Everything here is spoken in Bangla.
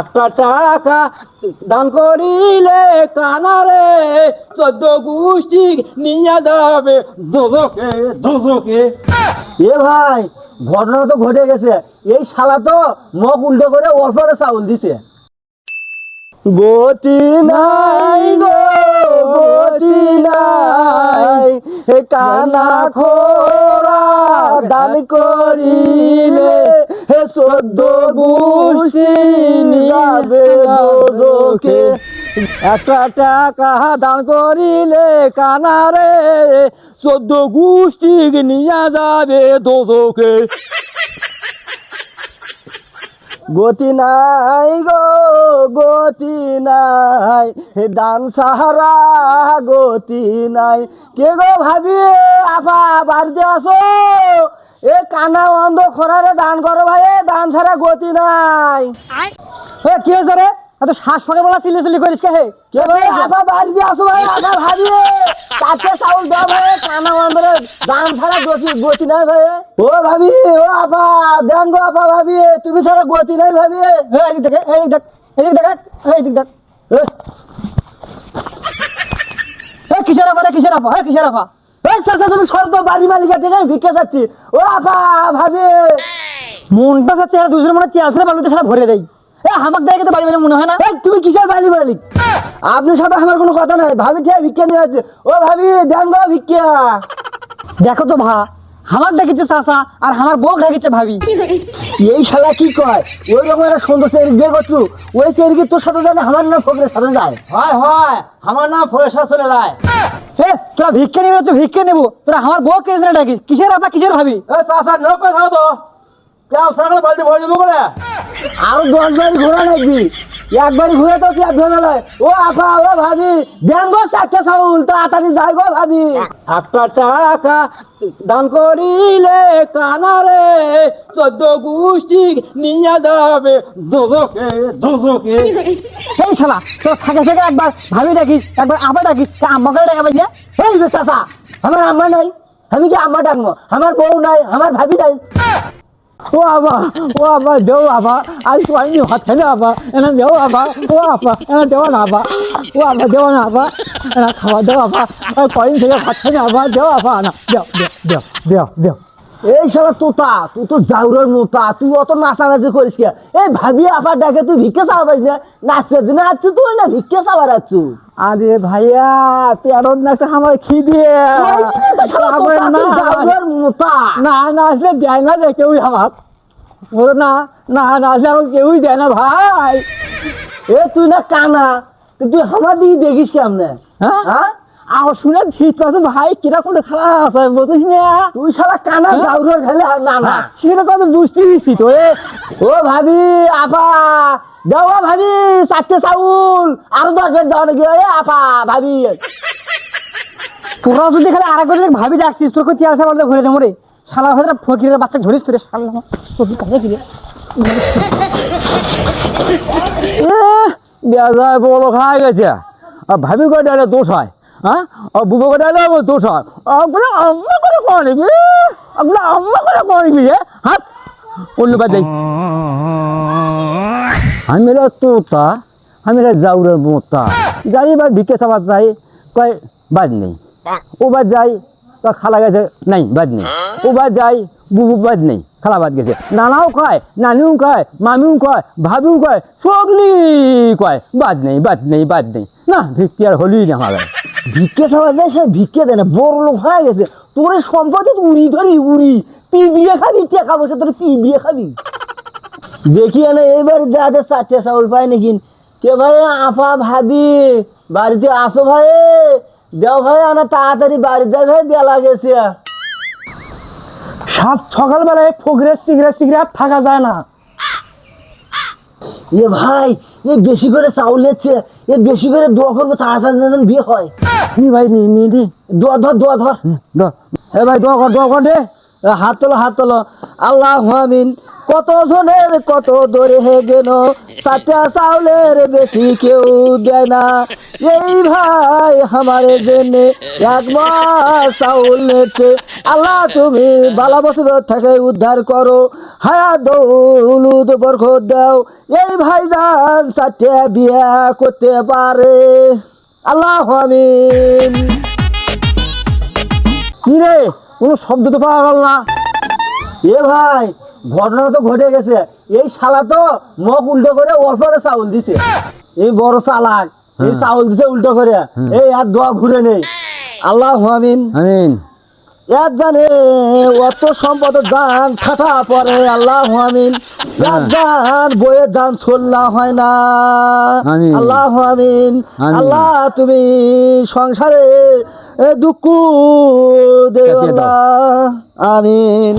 একটা টাকা দান করিলে কানারে, চোদ্দ গোষ্ঠী নিয়ে যাবে দোজকে দোজকে। এ ভাই, ঘটনা তো ঘটে গেছে। এই শালা তো মুখ উল্টো করে অল্প করে চাউল দিছে। গতি নাই গতি নাই। হে কানা খোরা দান করিলে হে সদ্য গোষ্ঠী যাবে দোজকে। একটা টাকা দান করিলে কানারে চোদ্দ গুষ্টি নিয়ে যাবে দোজকে। গতি নাই গো গতি নাই। হে দান সাহারা গতি নাই। কে গো ভাবি আপা বাড়িতে আসো। এ কানা অন্ধ খরারে দান করো ভাই দান ছাড়া গতি নাই। কে রে? এত শ্বাস সকালবেলা চিল্লি চিল্লি করিস কে হে? কে ভাই আপা বাড়িতে আসো ভাই আপা ভাবি। কাছে চাউল দাও ভাই কানা দান ছাড়া গতি গতি নাই ভাই। ও ভাবি ও আপা দেন গো আপা ভাবি তুমি ছাড়া গতি নাই ভাবি। এ, এদিক দেখ এদিক দেখ এদিক দেখ এদিক দেখ। এ, কিসের রে কিসের আপা? এ কিসের এই চাচা তুমি সর্ব বাড়ি মালিকের থেকে আমি ভিক্ষা যাচ্ছি ও আপা ভাবি। মনটা চাচ্ছে দুজনের মনে তেল ছেড়ে বালুতে সারা ভরে দেয়। হামাক দেয় কিন্তু বাড়ি বাড়ি মনে হয় না? তুমি কিসের আপনার সাথে আমার কোনো কথা নাই। ভাবি ঠিক ভিক্ষা নিয়ে যাচ্ছে ও ভাবি দেন গো ভিক্ষা। দেখো তো ভা ডেকেছে আর আমার বউ ডেকেছে ভাবি। এই শালা কি কয়? ওই রকম একটা সুন্দর সেরি দিয়ে করছু। ওই তোর সাথে জানে আমার না ফকরের সাথে যায়। হয় হয় আমার নাম ফরেশা চলে যায়। এ তোরা ভিক্ষা নিবে তো ভিক্ষা নেব। তোরা আমার বউ কেস না ডাকিস। কিসের আপা কিসের ভাবি? এ চাচা লোক কথা তো? তেল সারা বালতি ভরে দেবো করে আরও দশ ঘোরা নাকবি একবারই ঘুরে তো ও আপা ও ভাবি দেন গো চারটে চাউল তাড়াতাড়ি যাই গো ভাবি। একটা টাকা দান করিলে কানারে চোদ্দ গোষ্ঠী নিয়ে যাবে দোজকে দোজকে এই শালা তো থাকে থেকে একবার ভাবি ডাকিস একবার আবার ডাকিস তা আম্মাকে ডাকাবে না এই চাচা আমার আম্মা নাই আমি কি আম্মা ডাকবো? আমার বউ নাই আমার ভাবি নাই। ও আবা ও আবা দেও আবা আজ তো আইনি হাত খেলে আবা এনা দেও আবা ও আপা এনা দেওয়া না আবা ও আবা দেওয়া না আবা এনা খাওয়া দেও আবা কয়েন থেকে হাত খেলে আবা দেও আবা না দেও দেও দেও দেও দেও। এই শালা তোতা তুই তো জাউরের মোতা তুই অত নাচানাচি করিস কে? এই ভাবি আবার ডাকে তুই ভিক্ষে চাওয়া না? নাচতে দিনে আসছু তুই না ভিক্ষে চাওয়ার আসছু আরে ভাইয়া পেয়ারত না তো আমার খিদে। তারপরে না না আসলে দেয় না যে কেউই আমার। না না না আসলে আমার কেউই দেয় না ভাই। এ তুই না কানা। তুই আমার দিকে দেখিস কেমনে? হ্যাঁ? হ্যাঁ আমার শুনে ঠিক আছে ভাই কীরকম খারাপ আছে বুঝিস না। তুই শালা কানা হ্যাঁ? খেলে আর না না। সেটা কথা বুঝতে দিচ্ছি তো ও ভাবি আপা। দেওয়া ভাবি চারটে চাউল। আরও দশ বেড দেওয়া নাকি আপা ভাবি। তোরা যদি খালি আরেকবার যদি ভাবি ডাকছিস, তোর কই তিয়াসা বলতে ঘুরে দেবো রে? শালা ভাইরা ফকিরের বাচ্চা ধরিস তোরে, শালা। তোর কাছে কি রে বেজায় গেছে। আর ভাবি করে ডালে দোষ হয় হ্যাঁ? আর বুবো করে ডালে দোষ হয়। আপনার আম্মা করে করি আপনার আম্মা করে করি রে? হাত। অন্য বাদ দেই আমি রে তোতা, আমি রে জাউরের মোতা। যাই বা ভিকে চাবা যাই, কয়, বাদ নেই। ও বাদ যাই তো খালা গেছে নাই বাদ নেই। ও বাদ যাই বুবু বাদ নেই খালা বাদ গেছে। নানাও কয় নানিও কয় মামিও কয় ভাবিও কয় সকলি কয় বাদ নেই বাদ নেই বাদ নেই। না ভিক্ষি আর হলই না আমার ভিক্ষে চাওয়া যায় সে ভিক্ষে দেয় না বড় লোক হয়ে গেছে। তোর সম্পদে উড়ি ধরি উড়ি। পি বিয়ে খাবি টাকা বসে তোর পি বিয়ে খাবি। দেখি না এইবার যাতে চারটে চাউল পাই নাকি। কে ভাই আপা ভাবি বাড়িতে আসো ভাই। দেও ভাই আনা তাড়াতাড়ি বাড়ি যাই ভাই বেলা গেছে সাত সকালবেলায় ফগরের সিগারেট সিগারেট থাকা যায় না। এ ভাই এ বেশি করে চাউল নিচ্ছে এ বেশি করে দোয়া করব তাড়াতাড়ি যেন বিয়ে হয়। নি ভাই নি নি দোয়া ধর দোয়া ধর। এ ভাই দোয়া কর দোয়া কর দে। হাত তোলো হাত তোলো আল্লাহ আমিন। কত জনের কত দরে হে গেল। সাথে চাউলের বেশি কেউ দেয় না। এই ভাই আমার জন্য এক মাস চাউল নেছে আল্লাহ, তুমি বালা বসবে থেকে উদ্ধার করো। হায়া, দৌলুদ, বরকত দাও। এই ভাই যান সাথে বিয়া করতে পারে। আল্লাহ আমিন। কি রে? কোনো শব্দ তো পাওয়া গেল না। এ ভাই ঘটনা তো ঘটে গেছে। এই শালা তো মুখ উল্টো করে অল্পরে চাউল দিছে। এই বড় চালাক এই চাউল দিছে উল্টো করে। এই আর দোয়া ঘুরে নেই। আল্লাহ আমিন। আমিন। এক জানে অত সম্পদ দান খাটা পরে আল্লাহ আমিন। এক জান বইয়ের দান সল্লা হয় না। আল্লাহ আমিন। আল্লাহ তুমি সংসারে দুঃখ। আল্লাহ আমিন।